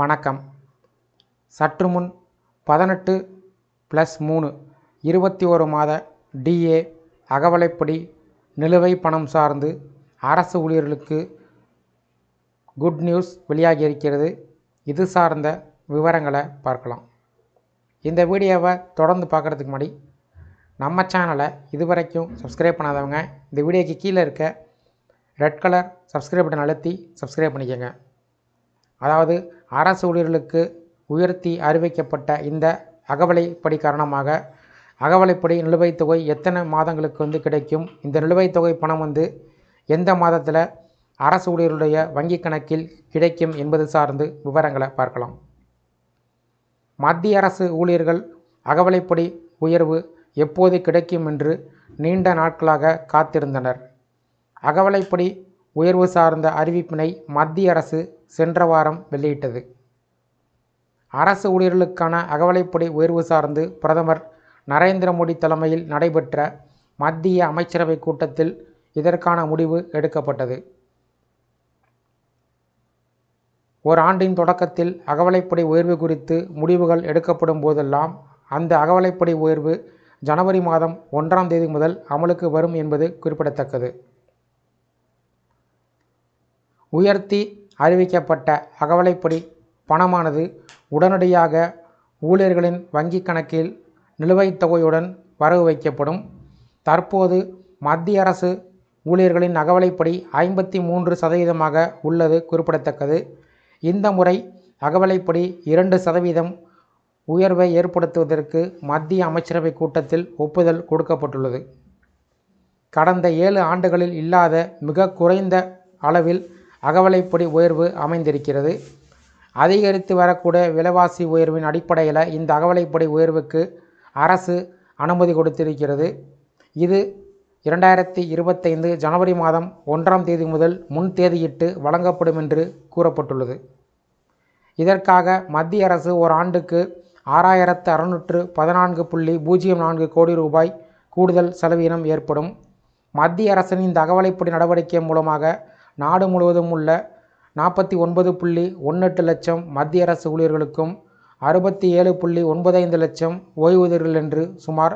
வணக்கம். சற்று முன் பதினெட்டு ப்ளஸ் மூணு இருபத்தி ஒரு மாத டிஏ அகவலைப்படி நிலுவை பணம் சார்ந்து அரசு ஊழியர்களுக்கு குட் நியூஸ் வெளியாகி இருக்கிறது இது சார்ந்த விவரங்களை பார்க்கலாம். இந்த வீடியோவை தொடர்ந்து பார்க்குறதுக்கு முன்னாடி நம்ம சேனலை இதுவரைக்கும் சப்ஸ்கிரைப் பண்ணாதவங்க இந்த வீடியோக்கு கீழே இருக்க ரெட் கலர் சப்ஸ்கிரைப் பட்டன் அழுத்தி சப்ஸ்கிரைப் பண்ணிக்கோங்க. அதாவது அரசு ஊழியர்களுக்கு உயர்த்தி அறிவிக்கப்பட்ட இந்த அகவலைப்படி காரணமாக அகவலைப்படி நிலுவைத் தொகை எத்தனை மாதங்களுக்கு வந்து கிடைக்கும்? இந்த நிலுவைத் தொகை பணம் வந்து எந்த மாதத்தில் அரசு ஊழியர்களுடைய வங்கி கணக்கில் கிடைக்கும் என்பது சார்ந்து விவரங்களை பார்க்கலாம். மத்திய அரசு ஊழியர்கள் அகவலைப்படி உயர்வு எப்போது கிடைக்கும் என்று நீண்ட நாட்களாக காத்திருந்தனர். அகவலைப்படி உயர்வு சார்ந்த அறிவிப்பினை மத்திய அரசு சென்ற வாரம் வெளியிட்டது. அரசு ஊழியர்களுக்கான அகவலைப்படி உயர்வு சார்ந்து பிரதமர் நரேந்திர மோடி தலைமையில் நடைபெற்ற மத்திய அமைச்சரவை கூட்டத்தில் இதற்கான முடிவு எடுக்கப்பட்டது. ஒரு ஆண்டின் தொடக்கத்தில் அகவலைப்படி உயர்வு குறித்து முடிவுகள் எடுக்கப்படும் போதெல்லாம் அந்த அகவலைப்படி உயர்வு ஜனவரி மாதம் ஒன்றாம் தேதி முதல் அமலுக்கு வரும் என்பது குறிப்பிடத்தக்கது. உயர்த்தி அறிவிக்கப்பட்ட அகவலைப்படி பணமானது உடனடியாக ஊழியர்களின் வங்கி கணக்கில் நிலுவைத் தொகையுடன் வரவு வைக்கப்படும். தற்போது மத்திய அரசு ஊழியர்களின் அகவலைப்படி ஐம்பத்தி மூன்று சதவீதமாக உள்ளது குறிப்பிடத்தக்கது. இந்த முறை அகவலைப்படி இரண்டு சதவீதம் உயர்வை ஏற்படுத்துவதற்கு மத்திய அமைச்சரவை கூட்டத்தில் ஒப்புதல் கொடுக்கப்பட்டுள்ளது. கடந்த ஏழு ஆண்டுகளில் இல்லாத மிக குறைந்த அளவில் அகவலைப்படி உயர்வு அமைந்திருக்கிறது. அதிகரித்து வரக்கூடிய விலைவாசி உயர்வின் அடிப்படையில் இந்த அகவலைப்படி உயர்வுக்கு அரசு அனுமதி கொடுத்திருக்கிறது. இது இரண்டாயிரத்தி இருபத்தைந்து ஜனவரி மாதம் ஒன்றாம் தேதி முதல் முன் தேதியிட்டு வழங்கப்படும் என்று கூறப்பட்டுள்ளது. இதற்காக மத்திய அரசு ஒரு ஆண்டுக்கு ஆறாயிரத்து அறுநூற்று பதினான்கு புள்ளி பூஜ்ஜியம் நான்கு கோடி ரூபாய் கூடுதல் செலவினம் ஏற்படும். மத்திய அரசின் இந்த அகவலைப்படி நடவடிக்கை மூலமாக நாடு முழுவதும் உள்ள நாற்பத்தி ஒன்பது புள்ளி ஒன்னெட்டு லட்சம் மத்திய அரசு ஊழியர்களுக்கும் அறுபத்தி ஏழு புள்ளி ஒன்பது ஐந்து லட்சம் ஓய்வூதியர்கள் என்று சுமார்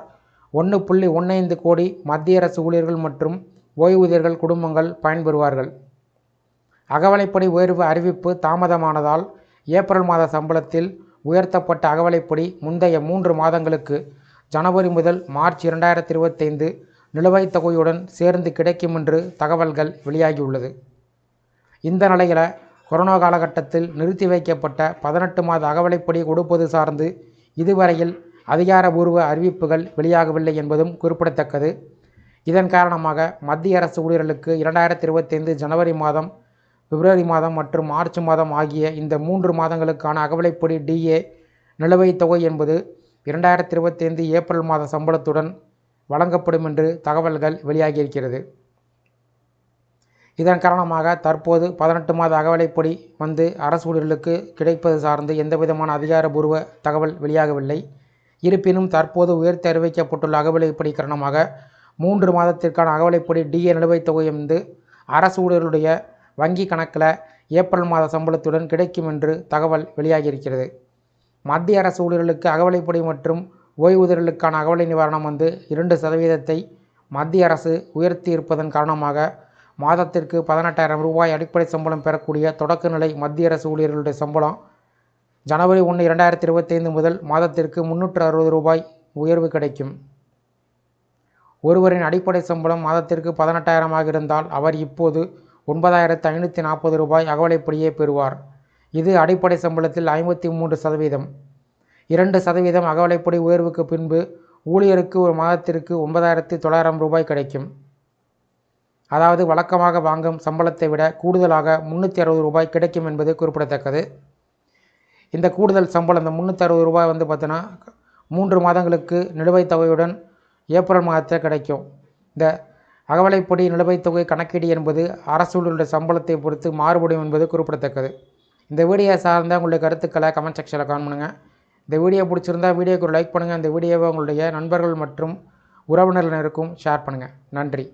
ஒன்று புள்ளி ஒன்றைந்து கோடி மத்திய அரசு ஊழியர்கள் மற்றும் ஓய்வூதியர்கள் குடும்பங்கள் பயன்பெறுவார்கள். அகவலைப்படி உயர்வு அறிவிப்பு தாமதமானதால் ஏப்ரல் மாத சம்பளத்தில் உயர்த்தப்பட்ட அகவலைப்படி முந்தைய மூன்று மாதங்களுக்கு ஜனவரி முதல் மார்ச் இரண்டாயிரத்தி இருபத்தைந்து நிலுவைத் தொகையுடன் சேர்ந்து கிடைக்கும் என்று தகவல்கள் வெளியாகியுள்ளது. இந்த நிலையில் கொரோனா காலகட்டத்தில் நிறுத்தி வைக்கப்பட்ட பதினெட்டு மாத அகவலைப்படி கொடுப்பது சார்ந்து இதுவரையில் அதிகாரபூர்வ அறிவிப்புகள் வெளியாகவில்லை என்பதும் குறிப்பிடத்தக்கது. இதன் காரணமாக மத்திய அரசு ஊழியர்களுக்கு இரண்டாயிரத்தி இருபத்தைந்து ஜனவரி மாதம் பிப்ரவரி மாதம் மற்றும் மார்ச் மாதம் ஆகிய இந்த மூன்று மாதங்களுக்கான அகவலைப்படி டிஏ நிலுவைத் தொகை என்பது இரண்டாயிரத்தி இருபத்தைந்து ஏப்ரல் மாத சம்பளத்துடன் வழங்கப்படும் என்று தகவல்கள் வெளியாகியிருக்கிறது. இதன் காரணமாக தற்போது பதினெட்டு மாத அகவலைப்படி வந்து அரசு ஊழியர்களுக்கு கிடைப்பது சார்ந்து எந்தவிதமான அதிகாரபூர்வ தகவல் வெளியாகவில்லை. இருப்பினும் தற்போது உயர்த்தி அறிவிக்கப்பட்டுள்ள அகவலைப்படி காரணமாக மூன்று மாதத்திற்கான அகவலைப்படி டிஏ நிலுவைத் தொகை வந்து அரசு ஊழியர்களுடைய வங்கி கணக்கில் ஏப்ரல் மாத சம்பளத்துடன் கிடைக்கும் என்று தகவல் வெளியாகியிருக்கிறது. மத்திய அரசு ஊழியர்களுக்கு அகவலைப்படி மற்றும் ஓய்வூதியர்களுக்கான அகவலை நிவாரணம் வந்து இரண்டு சதவீதத்தை மத்திய அரசு உயர்த்தி இருப்பதன் காரணமாக மாதத்திற்கு பதினெட்டாயிரம் ரூபாய் அடிப்படை சம்பளம் பெறக்கூடிய தொடக்கநிலை மத்திய அரசு ஊழியர்களுடைய சம்பளம். ஜனவரி ஒன்று இரண்டாயிரத்தி இருபத்தைந்து முதல் மாதத்திற்கு முன்னூற்று அறுபது ரூபாய் உயர்வு கிடைக்கும். ஒருவரின் அடிப்படை சம்பளம் மாதத்திற்கு பதினெட்டாயிரமாக இருந்தால் அவர் இப்போது ஒன்பதாயிரத்து ஐநூற்றி நாற்பது ரூபாய் அகவலைப்படியே பெறுவார். இது அடிப்படை சம்பளத்தில் ஐம்பத்தி மூன்று சதவீதம். இரண்டு சதவீதம் அகவலைப்படி உயர்வுக்கு பின்பு ஊழியருக்கு ஒரு மாதத்திற்கு ஒன்பதாயிரத்து தொள்ளாயிரம் ரூபாய் கிடைக்கும். அதாவது வழக்கமாக வாங்கும் சம்பளத்தை விட கூடுதலாக முந்நூற்றி அறுபது ரூபாய் கிடைக்கும் என்பது குறிப்பிடத்தக்கது. இந்த கூடுதல் சம்பளம் இந்த முந்நூற்றி அறுபது ரூபாய் வந்து பார்த்தோன்னா மூன்று மாதங்களுக்கு நிலுவைத் தொகையுடன் ஏப்ரல் மாதத்தில் கிடைக்கும். இந்த அகவலைப்படி நிலுவைத் தொகை கணக்கீடு என்பது அரசுடைய சம்பளத்தை பொறுத்து மாறுபடும் என்பது குறிப்பிடத்தக்கது. இந்த வீடியோ சார்ந்த உங்களுடைய கருத்துக்களை கமெண்ட் செக்ஷனில் கமெண்ட் பண்ணுங்கள் இந்த வீடியோ பிடிச்சிருந்தா வீடியோக்கு லைக் பண்ணுங்கள் இந்த வீடியோவை உங்களுடைய நண்பர்கள் மற்றும் உறவினர்களுக்கும் ஷேர் பண்ணுங்கள் நன்றி.